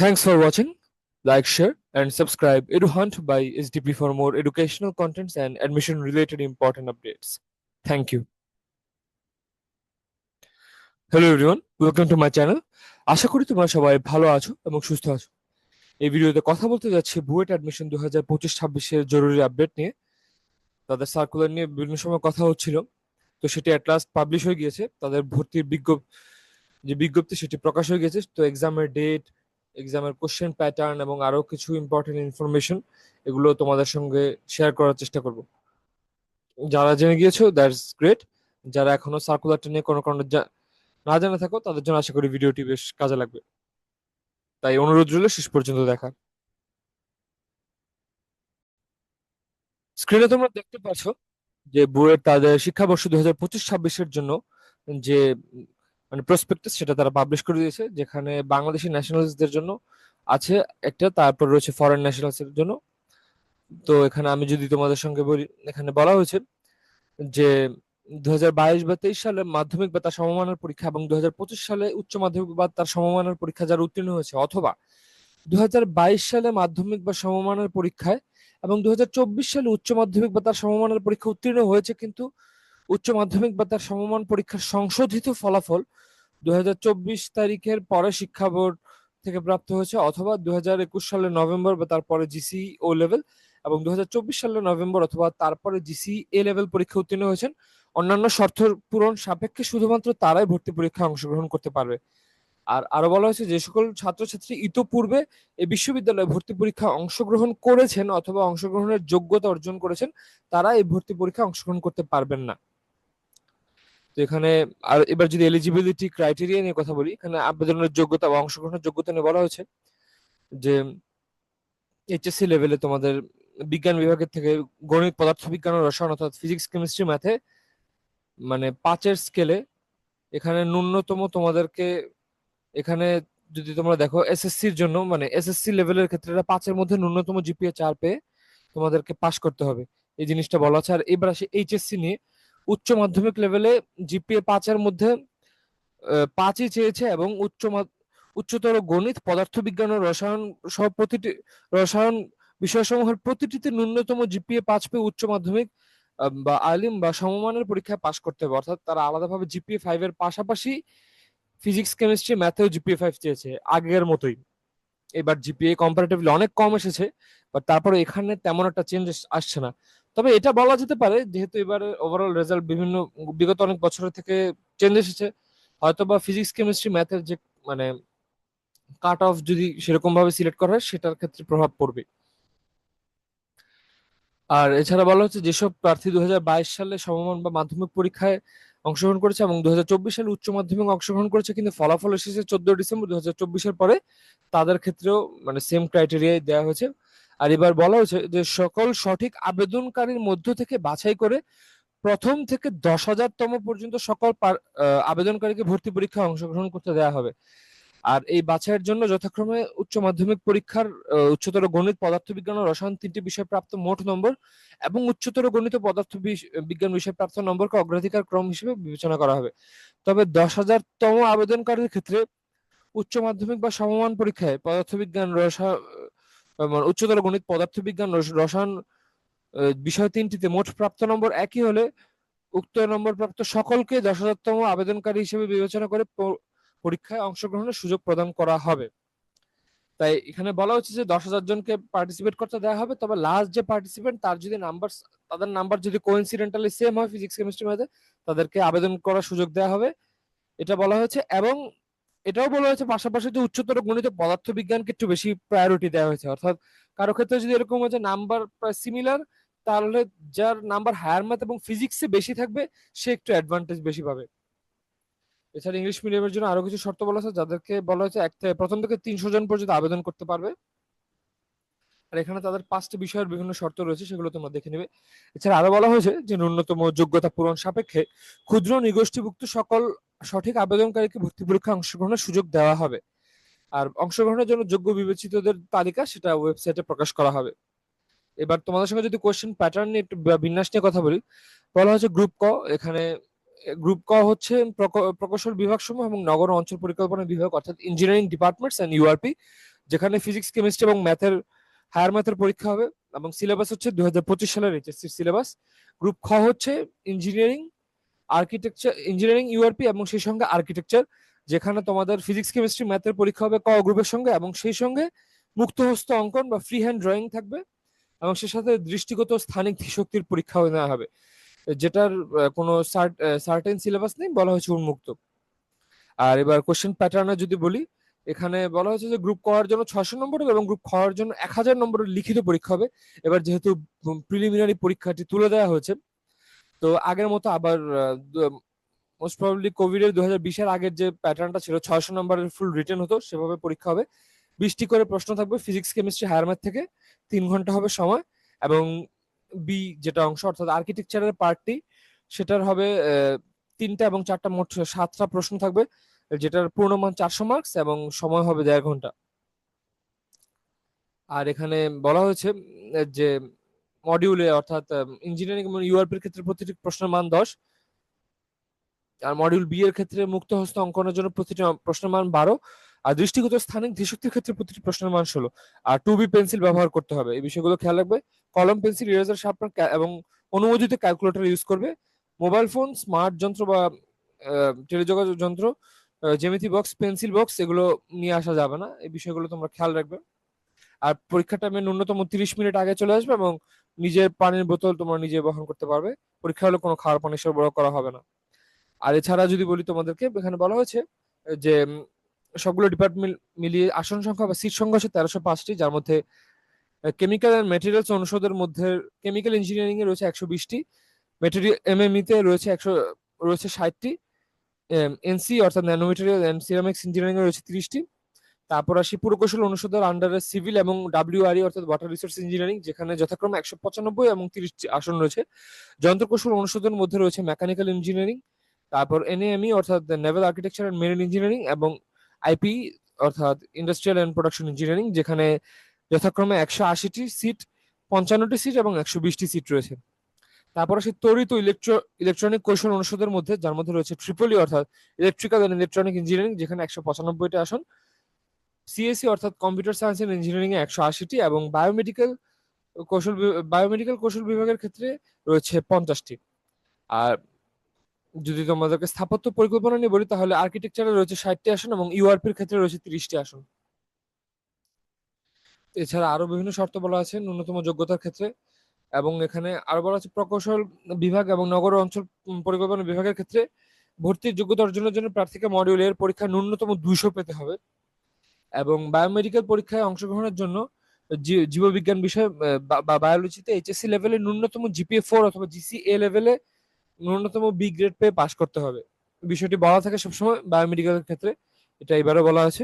Thanks for watching. Like, share, and subscribe. EduHunt by SDP for more educational contents and admission related important updates. Thank you. Hello everyone welcome to my channel আশা করি তোমরা সবাই ভালো আছো এবং সুস্থ আছো। এই ভিডিওতে কথা বলতে যাচ্ছি বুয়েট অ্যাডমিশন দু হাজার পঁচিশ ছাব্বিশের জরুরি আপডেট নিয়ে। তাদের সার্কুলার নিয়ে বিভিন্ন সময় কথা হচ্ছিল। তো সেটি অ্যাট লাস্ট পাবলিশ হয়ে গিয়েছে। তাদের ভর্তির বিজ্ঞপ যে বিজ্ঞপ্তি সেটি প্রকাশ হয়ে গেছে। তো এক্সামের ডেট এক্সামের কোশ্চেন প্যাটার্ন এবং আরও কিছু ইম্পর্টেন্ট ইনফরমেশন এগুলো তোমাদের সঙ্গে শেয়ার করার চেষ্টা করব। যারা জেনে গিয়েছো দ্যাটস গ্রেট যারা এখনও সার্কুলারটা নিয়ে কোনো কারণে না জানা থাকো, তাদের জন্য আশা করি ভিডিওটি বেশ কাজে লাগবে। তাই অনুরোধ রইল, শেষ পর্যন্ত দেখা। স্ক্রিনে তোমরা দেখতে পাচ্ছ যে বুয়েট তাদের শিক্ষাবর্ষ দুই হাজার পঁচিশ ছাব্বিশের জন্য যে মানে প্রসপেক্টাস সেটা তারা পাবলিশ করে দিয়েছে, যেখানে বাংলাদেশি ন্যাশনালিস্টদের জন্য আছে একটা, তারপর রয়েছে ফরেন ন্যাশনালস এর জন্য। তো এখানে আমি যদি তোমাদের সঙ্গে বলি, এখানে বলা হয়েছে যে দু হাজার বাইশ বা তেইশ সালে মাধ্যমিক বা তার সমমানের পরীক্ষা এবং দু হাজার পঁচিশ সালে উচ্চ মাধ্যমিক বা তার সমমানের পরীক্ষা যারা উত্তীর্ণ হয়েছে, অথবা দু হাজার বাইশ সালে মাধ্যমিক বা সমমানের পরীক্ষায় এবং দু হাজার চব্বিশ সালে উচ্চ মাধ্যমিক বা তার সমমানের পরীক্ষা উত্তীর্ণ হয়েছে কিন্তু উচ্চ মাধ্যমিক বা তার সমমান পরীক্ষার সংশোধিত ফলাফল দু হাজার চব্বিশ তারিখের পরে শিক্ষা বোর্ড থেকে প্রাপ্ত হয়েছে অথবা দু হাজার একুশ সালের নভেম্বর বা তারপরে জিসি ও লেভেল এবং দু হাজার চব্বিশ সালের নভেম্বর অথবা তারপরে জিসি এ লেভেল পরীক্ষা উত্তীর্ণ হয়েছেন। অন্যান্য শর্ত পূরণ সাপেক্ষে শুধুমাত্র তারাই ভর্তি পরীক্ষায় অংশগ্রহণ করতে পারবে। আর আরও বলা হয়েছে যে সকল ছাত্রছাত্রী ইতোপূর্বে এই বিশ্ববিদ্যালয়ে ভর্তি পরীক্ষায় অংশগ্রহণ করেছেন অথবা অংশগ্রহণের যোগ্যতা অর্জন করেছেন, তারা এই ভর্তি পরীক্ষায় অংশগ্রহণ করতে পারবেন না। তো এখানে আর এবার যদি এলিজিবিলিটি ক্রাইটেরিয়া নিয়ে কথা বলি, এখানে আবেদনের যোগ্যতা বা অংশগ্রহণের যোগ্যতা নিয়ে বলা হয়েছে যে এইচএসসি লেভেলে তোমাদের বিজ্ঞান বিভাগের থেকে গণিত, পদার্থবিজ্ঞান ও রসায়ন অর্থাৎ ফিজিক্স কেমিস্ট্রি ম্যাথে মানে পাঁচের স্কেলে এখানে ন্যূনতম তোমাদেরকে এখানে যদি তোমরা দেখো এসএসসির জন্য মানে এসএসসি লেভেলের ক্ষেত্রে পাঁচের মধ্যে ন্যূনতম জিপিএ চার পেয়ে তোমাদেরকে পাশ করতে হবে। এই জিনিসটা বলা আছে। আর এবার আসে এইচএসসি নিয়ে। উচ্চ মাধ্যমিক লেভেলে জিপিএ পাঁচের মধ্যে পাঁচই চেয়েছে এবং উচ্চ উচ্চতর গণিত, পদার্থবিজ্ঞান ও রসায়ন সহ প্রতিটি, রসায়ন বিষয়সমূহের প্রতিটিতে ন্যূনতম জিপিএ পাঁচ পেয়ে উচ্চ মাধ্যমিক বা আলিম বা সমমানের পরীক্ষায় পাশ করতে হবে। অর্থাৎ তারা আলাদাভাবে জিপিএ ফাইভ এর পাশাপাশি ফিজিক্স কেমিস্ট্রি ম্যাথেও জিপিএ ফাইভ চেয়েছে আগের মতোই। এবার জিপিএ কম্পারেটিভলি অনেক কম এসেছে বাট তারপরে এখানে তেমন একটা চেঞ্জ আসছে না। তবে এটা বলা যেতে পারে, যেহেতু এবারে ওভারঅল রেজাল্ট বিভিন্ন, বিগত অনেক বছরের থেকে চেঞ্জ এসেছে হয়তো বা ফিজিক্স কেমিস্ট্রি ম্যাথের যে মানে কাট অফ যদি সেরকম ভাবে সিলেক্ট করা হয়, সেটার ক্ষেত্রে প্রভাব পড়বে। আর এছাড়া বলা হচ্ছে যেসব প্রার্থী দু হাজার বাইশ সালে সমমান বা মাধ্যমিক পরীক্ষায় অংশগ্রহণ করেছে এবং দু হাজার চব্বিশ সালে উচ্চ মাধ্যমিক অংশগ্রহণ করেছে, কিন্তু ফলাফল এসেছে চোদ্দ ডিসেম্বর দু হাজার পরে, তাদের ক্ষেত্রেও মানে সেম ক্রাইটেরিয়াই দেওয়া হয়েছে। আর এবার বলা হয়েছে যে সকল সঠিক আবেদনকারীর মধ্য থেকে বাছাই করে প্রথম থেকে দশ হাজারতম পর্যন্ত সকল আবেদনকারীকে ভর্তি পরীক্ষায় অংশগ্রহণ করতে দেওয়া হবে। আর এই বাছাইয়ের জন্য যথাক্রমে উচ্চ মাধ্যমিক পরীক্ষার উচ্চতর গণিত, পদার্থবিজ্ঞান ও রসায়ন তিনটি বিষয় প্রাপ্ত মোট নম্বর এবং উচ্চতর গণিত পদার্থ বিজ্ঞান বিষয় প্রাপ্ত নম্বরকে অগ্রাধিকার ক্রম হিসেবে বিবেচনা করা হবে। তবে দশ হাজারতম আবেদনকারীর ক্ষেত্রে উচ্চ মাধ্যমিক বা সমমান পরীক্ষায় পদার্থবিজ্ঞান রসায়ন উচ্চতর গণিত, পদার্থবিজ্ঞান, রস- রসায়ন বিষয় তিনটিতে মোট প্রাপ্ত নম্বর একই হলে উক্ত নম্বর প্রাপ্ত সকলকে দশ হাজারতম আবেদনকারী হিসেবে বিবেচনা করে পরীক্ষায় অংশগ্রহণের সুযোগ প্রদান করা হবে। তাই এখানে বলা হচ্ছে যে দশ হাজার জনকে পার্টিসিপেট করতে দেওয়া হবে, তবে লাস্ট যে পার্টিসিপেন্ট তার যদি নাম্বার তাদের নাম্বার যদি কোইন্সিডেন্টালি সেম হয় ফিজিক্স কেমিস্ট্রি ম্যাথে তাদেরকে আবেদন করার সুযোগ দেওয়া হবে। এটা বলা হয়েছে এবং এটাও বলা হয়েছে পাশাপাশি যে উচ্চতর গণিত পদার্থ পদার্থবিজ্ঞানকে একটু বেশি প্রায়োরিটি দেওয়া হয়েছে। অর্থাৎ কারও ক্ষেত্রে যদি এরকম হয়েছে নাম্বার প্রায় সিমিলার তাহলে যার নাম্বার হায়ার ম্যাথ এবং ফিজিক্সে বেশি থাকবে, সে একটু অ্যাডভান্টেজ বেশি পাবে। এছাড়া ইংলিশ মিডিয়ামের জন্য আরও কিছু শর্ত বলা আছে, যাদেরকে বলা হয়েছে এক প্রথম থেকে তিনশো জন পর্যন্ত আবেদন করতে পারবে। আর এখানে তাদের পাঁচটি বিষয়ের বিভিন্ন শর্ত রয়েছে, সেগুলো তোমরা দেখে নেবে। এছাড়া আরও বলা হয়েছে যে, ন্যূনতম যোগ্যতা পূরণ সাপেক্ষে ক্ষুদ্র নিগোষ্ঠীভুক্ত সকল সঠিক আবেদনকারীকে ভর্তি পরীক্ষা অংশগ্রহণের সুযোগ দেওয়া হবে। আর অংশগ্রহণের জন্য যোগ্য বিবেচিতদের তালিকা সেটা ওয়েবসাইটে প্রকাশ করা হবে। এবার তোমাদের সঙ্গে যদি কোশ্চেন প্যাটার্ন নিয়ে বিন্যাস নিয়ে কথা বলি, বলা হচ্ছে গ্রুপ ক, এখানে গ্রুপ ক হচ্ছে প্রক- প্রকৌশল বিভাগ সমূহ এবং নগর অঞ্চল পরিকল্পনা বিভাগ, অর্থাৎ ইঞ্জিনিয়ারিং ডিপার্টমেন্টস এন্ড ইউআরপি যেখানে ফিজিক্স কেমিস্ট্রি এবং ম্যাথের হায়ার ম্যাথের পরীক্ষা হবে এবং সিলেবাস হচ্ছে দুই হাজার পঁচিশ সালের এইচএসসি সিলেবাস। গ্রুপ খ হচ্ছে ইঞ্জিনিয়ারিং, আর্কিটেকচার, ইঞ্জিনিয়ারিং ইউআরপি এবং সেই সঙ্গে আর্কিটেকচার, যেখানে তোমাদের ফিজিক্স, কেমিস্ট্রি, ম্যাথের পরীক্ষা হবে ক গ্রুপের সঙ্গে এবং সেই সঙ্গে মুক্তহস্ত অঙ্কন বা ফ্রি হ্যান্ড ড্রয়িং থাকবে এবং সে সাথে দৃষ্টিগত স্থানিক শক্তির পরীক্ষাও নেওয়া হবে। যেটার কোনো সার্টেন সিলেবাস নেই, বলা হয়েছে উন্মুক্ত। আর এবার কোশ্চেন প্যাটার্নে যদি বলি এখানে বলা হয়েছে যে গ্রুপ করার জন্য ছশো নম্বরের এবং গ্রুপ খাওয়ার জন্য এক হাজার নম্বরের লিখিত পরীক্ষা হবে। এবার যেহেতু প্রিলিমিনারি পরীক্ষাটি তুলে দেওয়া হয়েছে, তো আগের মতো আবার মোস্ট প্রবলি কোভিড এর দু বিশের আগের যে প্যাটার্নটা ছিল, ছয়শো নম্বরের ফুল রিটার্ন হতো, সেভাবে পরীক্ষা হবে। বিশটি করে প্রশ্ন থাকবে ফিজিক্স কেমিস্ট্রি হায়ার ম্যাথ থেকে তিন ঘণ্টা হবে সময় এবং বি যেটা অংশ, অর্থাৎ আর্কিটেকচারের পার্টটি সেটার হবে তিনটা এবং চারটা মোট সাতটা প্রশ্ন থাকবে। যেটার পূর্ণমান চারশো মার্কস এবং সময় হবে দেড় ঘণ্টা। আর এখানে বলা হয়েছে যে মডিউলে অর্থাৎ ইঞ্জিনিয়ারিং এবং ইউআরপির ক্ষেত্রে প্রতিটি প্রশ্নের মান দশ। আর মডিউল বি এর ক্ষেত্রে মুক্ত হস্ত অঙ্কনের জন্য প্রতিটি প্রশ্নের মান বারো। আর দৃষ্টিগত স্থানিক ধীশক্তির ক্ষেত্রে প্রতিটি প্রশ্নের মান ষোলো। আর টু বি পেন্সিল ব্যবহার করতে হবে। এই বিষয়গুলো খেয়াল রাখবে। কলম পেন্সিল ইরেজার শার্পনার এবং অনুমোদিত ক্যালকুলেটর ইউজ করবে। মোবাইল ফোন স্মার্ট যন্ত্র বা টেলিযোগাযোগ যন্ত্র জেমিতি বক্স পেন্সিল বক্স এগুলো নিয়ে আসা যাবে না। এই বিষয়গুলো তোমরা খেয়াল রাখবে। আর পরীক্ষা টাইমে ন্যূনতম তিরিশ মিনিট আগে চলে আসবে এবং নিজের পানির বোতল তোমরা নিজে বহন করতে পারবে। পরীক্ষা হলে কোনো খাওয়ার পানি সরবরাহ করা হবে না। আর এছাড়া যদি বলি তোমাদেরকে, এখানে বলা হয়েছে যে সবগুলো ডিপার্টমেন্ট মিলিয়ে আসন সংখ্যা বা সিট সংখ্যা হচ্ছে তেরোশো পাঁচটি, যার মধ্যে কেমিক্যাল অ্যান্ড মেটেরিয়ালস অনুষদের মধ্যে কেমিক্যাল ইঞ্জিনিয়ারিং এ রয়েছে একশো বিশটি মেটেরিয়াল এমএমই তে রয়েছে একশো, রয়েছে ষাটটি এনসি অর্থাৎ nano material and ceramics engineering রয়েছে তিরিশটি। তারপর আসি পুরকৌশল অনুষদের আন্ডারে সিভিল এবং ডাব্লিউআরই অর্থাৎ ওয়াটার রিসোর্স ইঞ্জিনিয়ারিং যেখানে যথাক্রমে একশো পঁচানব্বই এবং তিরিশটি আসন রয়েছে। যন্ত্রকৌশল অনুষদের মধ্যে রয়েছে মেকানিক্যাল ইঞ্জিনিয়ারিং তারপর এনএএমই অর্থাৎ naval architecture and marine engineering এবং আইপি অর্থাৎ ইন্ডাস্ট্রিয়াল অ্যান্ড প্রোডাকশন ইঞ্জিনিয়ারিং যেখানে যথাক্রমে একশো আশিটি সিট পঞ্চান্নটি সিট এবং একশো বিশটি সিট রয়েছে। তারপর আসে তড়িৎ ইলেকট্রো ইলেকট্রনিক কৌশল অনুষদের মধ্যে, যার মধ্যে রয়েছে ট্রিপলি অর্থাৎ ইলেকট্রিক্যাল অ্যান্ড ইলেকট্রনিক ইঞ্জিনিয়ারিং যেখানে একশো পঁচানব্বইটি আসন। সিএসসি অর্থাৎ কম্পিউটার সায়েন্স এন্ড ইঞ্জিনিয়ারিং এ একশো আশিটি এবং বায়োমেডিক্যাল কৌশল বায়োমেডিক্যাল কৌশল বিভাগের ক্ষেত্রে রয়েছে পঞ্চাশটি। আর যদি তোমাদেরকে স্থাপত্য পরিকল্পনা নিয়ে বলি, তাহলে আর্কিটেকচারে রয়েছে ষাটটি আসন এবং ইউআরপির ক্ষেত্রে রয়েছে তিরিশটি আসন। এছাড়া আরও বিভিন্ন শর্ত বলা আছে ন্যূনতম যোগ্যতার ক্ষেত্রে। এবং এখানে আরও বলা আছে প্রকৌশল বিভাগ এবং নগর অঞ্চল পরিকল্পনা বিভাগের ক্ষেত্রে ভর্তির যোগ্যতা অর্জনের জন্য প্রার্থীকে মডিউল এর পরীক্ষা ন্যূনতম দুইশো পেতে হবে। এবং বায়োমেডিক্যাল পরীক্ষায় অংশগ্রহণের জন্য জীববিজ্ঞান বিষয় বা বায়োলজিতে এইচএসসি লেভেলে ন্যূনতম জিপিএ ফোর অথবা জিসিএ লেভেলে ন্যূনতম বি গ্রেড পেয়ে পাশ করতে হবে। বিষয়টি বলা থাকে সবসময় বায়োমেডিক্যালের ক্ষেত্রে, এটা এবারও বলা আছে।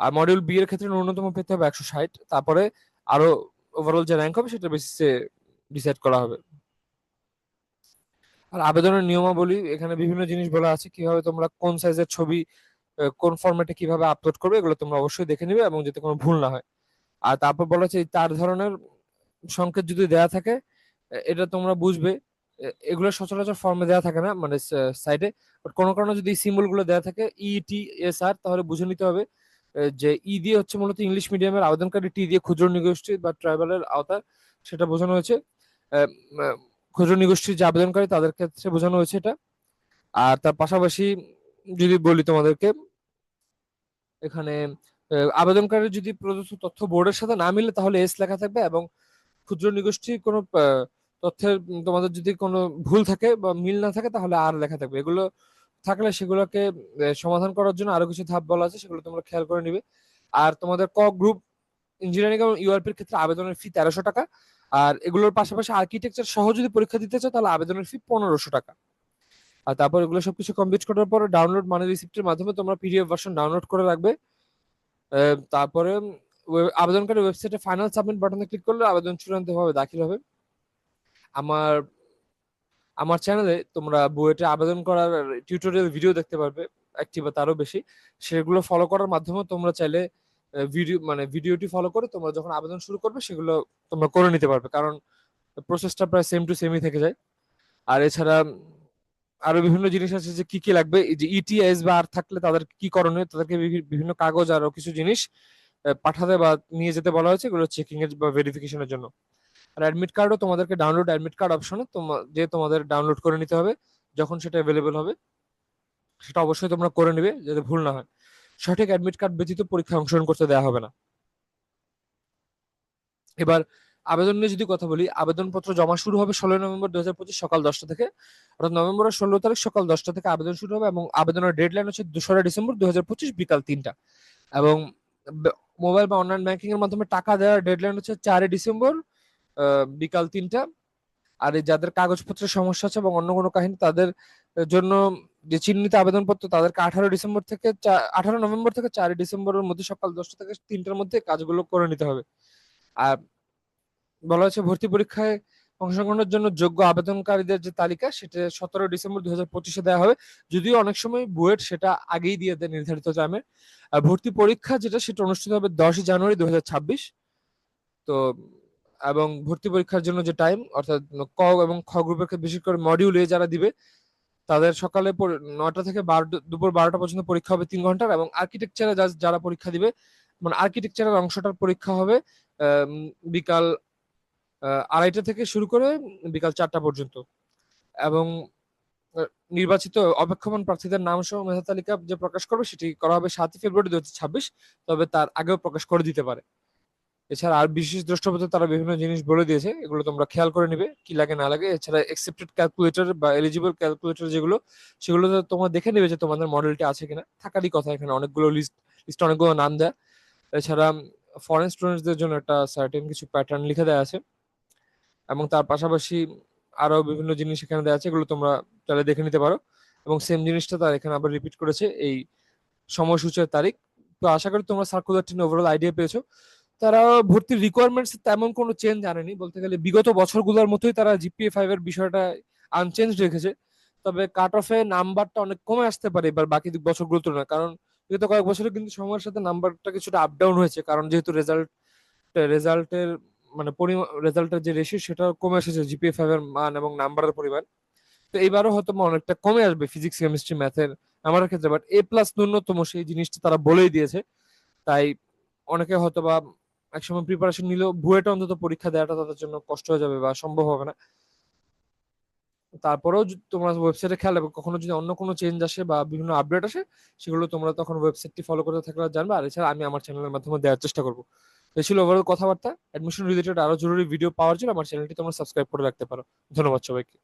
আর মডিউল বি এর ক্ষেত্রে ন্যূনতম পেতে হবে একশো ষাট, তারপরে আরও ওভারঅল যে র্যাঙ্ক হবে সেটা বেসিসে ডিসাইড করা হবে। আর আবেদনের নিয়মাবলী, এখানে বিভিন্ন জিনিস বলা আছে, কীভাবে তোমরা কোন সাইজের ছবি কোন ফরম্যাটে কীভাবে আপলোড করবে, এগুলো তোমরা অবশ্যই দেখে নিবে এবং যাতে কোনো ভুল না হয়। আর তারপর বলা হচ্ছে চার ধরনের সংকেত যদি দেয়া থাকে এটা তোমরা বুঝবে। এগুলো সচরাচর ফর্মে দেওয়া থাকে না মানে সাইডে বাট কোনো কারণে যদি সিম্বলগুলো দেওয়া থাকে ই টি এস আর তাহলে বুঝে নিতে হবে। যে ই দিয়ে হচ্ছে মূলত ইংলিশ মিডিয়ামের আবেদনকারী টি দিয়ে ক্ষুদ্র নিগোষ্ঠী বা ট্রাইবালের আওতা সেটা বোঝানো হয়েছে। ক্ষুদ্র নিগোষ্ঠীর যে আবেদনকারী, তাদের ক্ষেত্রে বোঝানো হয়েছে এটা। আর তার পাশাপাশি যদি বলি তোমাদেরকে, এখানে আবেদনকারীর যদি প্রদত্ত তথ্য বোর্ডের সাথে না মিলে, তাহলে এস লেখা থাকবে এবং ক্ষুদ্র নিগোষ্ঠী কোনো তথ্যের, তোমাদের যদি কোনো ভুল থাকে বা মিল না থাকে, তাহলে আর লেখা থাকবে। এগুলো থাকলে সেগুলোকে সমাধান করার জন্য আরও কিছু ধাপ বলা আছে, সেগুলো তোমরা খেয়াল করে নিবে। আর তোমাদের ক গ্রুপ ইঞ্জিনিয়ারিং এবং ইউআরপির ক্ষেত্রে আবেদনের ফি তেরোশো টাকা। আর এগুলোর পাশাপাশি আর্কিটেকচার সহ যদি পরীক্ষা দিতে চাও, তাহলে আবেদনের ফি পনেরোশো টাকা। আর তারপর এগুলো সবকিছু কমপ্লিট করার পর ডাউনলোড মানে রিসিপ্টের মাধ্যমে তোমরা পিডিএফ ভার্সন ডাউনলোড করে রাখবে। তারপরে আবেদনকারী ওয়েবসাইটে ফাইনাল সাবমিট বাটনে ক্লিক করলে আবেদন চূড়ান্তভাবে দাখিল হবে। আমার আমার চ্যানেলে তোমরা বুয়েটে আবেদন করার টিউটোরিয়াল ভিডিও দেখতে পারবে একটি বা তারও বেশি। সেগুলো ফলো করার মাধ্যমে তোমরা চাইলে ভিডিও মানে ভিডিওটি ফলো করে তোমরা যখন আবেদন শুরু করবে, সেগুলো তোমরা করে নিতে পারবে। কারণ প্রসেসটা প্রায় সেম টু সেমই থেকে যায়। আর এছাড়া আরও বিভিন্ন জিনিস আছে যে কি কি লাগবে যে ইটিএস বা আর থাকলে তাদের কি করণীয়, তাদেরকে বিভিন্ন কাগজ আরও কিছু জিনিস পাঠাতে বা নিয়ে যেতে বলা হয়েছে, এগুলো চেকিং এর বা ভেরিফিকেশনের জন্য। আর অ্যাডমিট কার্ডও তোমাদেরকে ডাউনলোড অ্যাডমিট কার্ড অপশনে তোমার যে তোমাদের ডাউনলোড করে নিতে হবে, যখন সেটা অ্যাভেলেবেল হবে, সেটা অবশ্যই তোমরা করে নেবে, যাতে ভুল না হয়। সঠিক অ্যাডমিট কার্ড ব্যতীত পরীক্ষায় অংশগ্রহণ করতে দেওয়া হবে না। এবার, আবেদন নিয়ে যদি কথা বলি, আবেদনপত্র জমা শুরু হবে ষোলোই নভেম্বর দু হাজার পঁচিশ সকাল দশটা থেকে। অর্থাৎ নভেম্বরের ষোলো তারিখ সকাল দশটা থেকে আবেদন শুরু হবে এবং আবেদনের ডেডলাইন হচ্ছে দোসরা ডিসেম্বর দু হাজার পঁচিশ বিকাল তিনটা। এবং মোবাইল বা অনলাইন ব্যাংকিং এর মাধ্যমে টাকা দেওয়ার ডেডলাইন হচ্ছে চারই ডিসেম্বর বিকাল তিনটা। আর যাদের কাগজপত্রের সমস্যা আছে এবং অন্য কোনো কাহিনী, তাদের জন্য যে চিহ্নিত আবেদনপত্র, তাদেরকে আঠারো ডিসেম্বর থেকে আঠারো নভেম্বর থেকে চারই ডিসেম্বরের মধ্যে সকাল দশটা থেকে তিনটার মধ্যে কাজগুলো করে নিতে হবে। আর বলা হয়েছে ভর্তি পরীক্ষায় অংশগ্রহণের জন্য যোগ্য আবেদনকারীদের যে তালিকা, সেটা সতেরো ডিসেম্বর দুই হাজার পঁচিশে দেওয়া হবে। যদিও অনেক সময় বুয়েট সেটা আগেই দিয়ে দেয় নির্ধারিত টাইমে ভর্তি পরীক্ষা যেটা, সেটা অনুষ্ঠিত হবে দশই জানুয়ারি দু ছাব্বিশ। তো এবং ভর্তি পরীক্ষার জন্য যে টাইম অর্থাৎ ক এবং খ গ্রুপের বিশেষ করে মডিউল যারা দিবে, তাদের সকালে নয়টা থেকে বারো দুপুর বারোটা পর্যন্ত পরীক্ষা হবে তিন ঘণ্টার এবং আর্কিটেকচারে যারা পরীক্ষা দিবে মানে আর্কিটেকচারের অংশটার পরীক্ষা হবে বিকাল আড়াইটা থেকে শুরু করে বিকাল চারটা পর্যন্ত। এবং নির্বাচিত অপেক্ষমান প্রার্থীদের নাম সহ মেধা তালিকা যে প্রকাশ করবে, সেটি করা হবে সাতই ফেব্রুয়ারি দু হাজার ছাব্বিশ, তবে তার আগেও প্রকাশ করে দিতে পারে। এছাড়া আর বিশেষ দ্রষ্টব্যতে তারা বিভিন্ন জিনিস বলে দিয়েছে, এগুলো তোমরা খেয়াল করে নিবে, কি লাগে না লাগে। এছাড়া এক্সেপ্টেড ক্যালকুলেটর বা এলিজিবল ক্যালকুলেটর যেগুলো, সেগুলো তোমরা দেখে নেবে যে তোমাদের মডেলটি আছে কিনা। থাকারই কথা এখানে অনেকগুলো লিস্ট লিস্ট অনেকগুলো নাম দেয়। এছাড়া ফরেন স্টুডেন্টসদের জন্য একটা সার্টেন কিছু প্যাটার্ন লিখে দেওয়া আছে। এবং তার পাশাপাশি আরও বিভিন্ন জিনিস এখানে দেওয়া আছে, এগুলো তোমরা তাহলে দেখে নিতে পারো। এবং সেম জিনিসটা তার এখানে আবার রিপিট করেছে এই সময়সূচের তারিখ। তো আশা করি তোমরা সার্কুলারটি ওভারঅল আইডিয়া পেয়েছ। তারা ভর্তির রিকোয়ারমেন্টস তেমন কোনো চেঞ্জ আনেনি বলতে গেলে বিগত বছরগুলোর মতোই তারা জিপিএ ফাইভ এর বিষয়টা আনচেঞ্জ রেখেছে। তবে কাট অফে নাম্বারটা অনেক কমে আসতে পারে এবার বাকি বছরগুলোর তুলনায়। কারণ বিগত কয়েক বছরে কিন্তু সময়ের সাথে নাম্বারটা কিছুটা আপ ডাউন হয়েছে। কারণ যেহেতু রেজাল্ট রেজাল্টের মানে পরিমাণ রেজাল্টের যে রেশিও সেটা কমে এসেছে জিপিএ ফাইভ এর মান এবং নাম্বারের পরিমাণ। তো এইবারও হয়তো অনেকটা কমে আসবে ফিজিক্স কেমিস্ট্রি ম্যাথের আমার ক্ষেত্রে। বাট এ প্লাস ন্যূনতম সেই জিনিসটা তারা বলেই দিয়েছে। তাই অনেকে হয়তো বা একসময় প্রিপারেশন নিলেও বুয়েটে অন্তত পরীক্ষা দেওয়াটা তাদের জন্য কষ্ট হয়ে যাবে বা সম্ভব হবে না। তারপরেও তোমরা ওয়েবসাইটে খেয়াল রাখবে, কখনো যদি অন্য কোনো চেঞ্জ আসে বা বিভিন্ন আপডেট আসে, সেগুলো তোমরা তখন ওয়েবসাইটটি ফলো করতে থাকলে জানবে। আর এছাড়া আমি আমার চ্যানেলের মাধ্যমে দেওয়ার চেষ্টা করব। এই ছিল ওভারঅল কথাবার্তা। অ্যাডমিশন রিলেটেড আরও জরুরি ভিডিও পাওয়ার জন্য আমার চ্যানেলটি তোমরা সাবস্ক্রাইব করে রাখতে পারো। ধন্যবাদ সবাইকে।